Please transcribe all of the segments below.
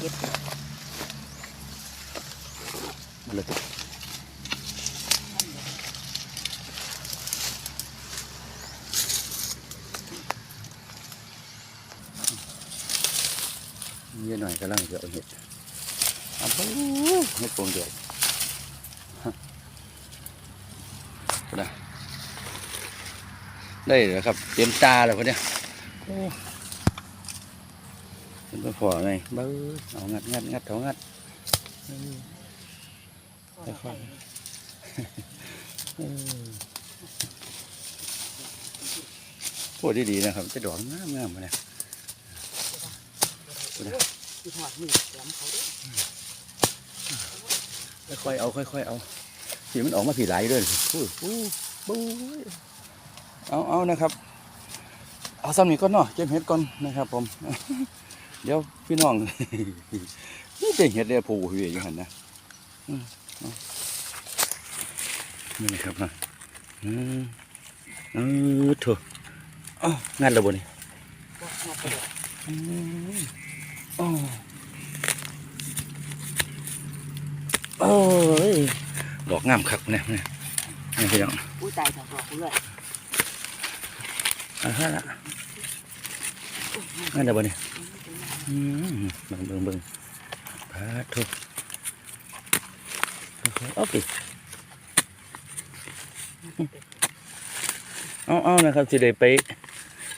เก็บเลยเยอะหน่อยกำลังจะเอาเห็ดเอาไปเห็ดโปงเดียวได้แล้วครับ เต็มตาแล้วพอเนี่ย เป็นตัวพอไงเบ้อเอางัดงัดงัดเอางัดเออค่อพูดดีๆนะครับ จะดอกงามงามๆมาเนี่ยที่หอดมือแหลยค่อยๆเอาค่อยๆเอาสีมันออกมาผีหลายด้วยปู้ปู้ปู้เอาเอานะครับ เอาซ้ำนี้ก่อนเนาะเก็บเห็ดก่อนนะครับผม เดี๋ยวพี่น้องนี่เป็นเห็ดเดียผูอยู่อย่างนั้นนะอืมเอานี่นะครับนะอืมเออเถอะเอ้างานระบบนี่บ่หอดไปเลยอืมโอ้โอ้ยดอกงามคักเนี่ยเนี่ยนี่พี่น้องอุ้ยตายถอดดอกเลยเอ่าฮะละงั้นเดี๋ยวบ่เนี่ยอืม เบิ่งเบิ่งเบิ่งพาทุกเอาไปเอาเอานะครับสิได้ไป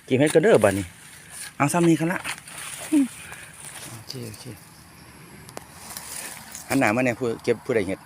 กินเฮ็ดกันเด้อบัดนี้เอาซ้ำนี้กันละโอเคโอเคหันหนามาเนี่ยผู้เก็บผู้ใดเห็ด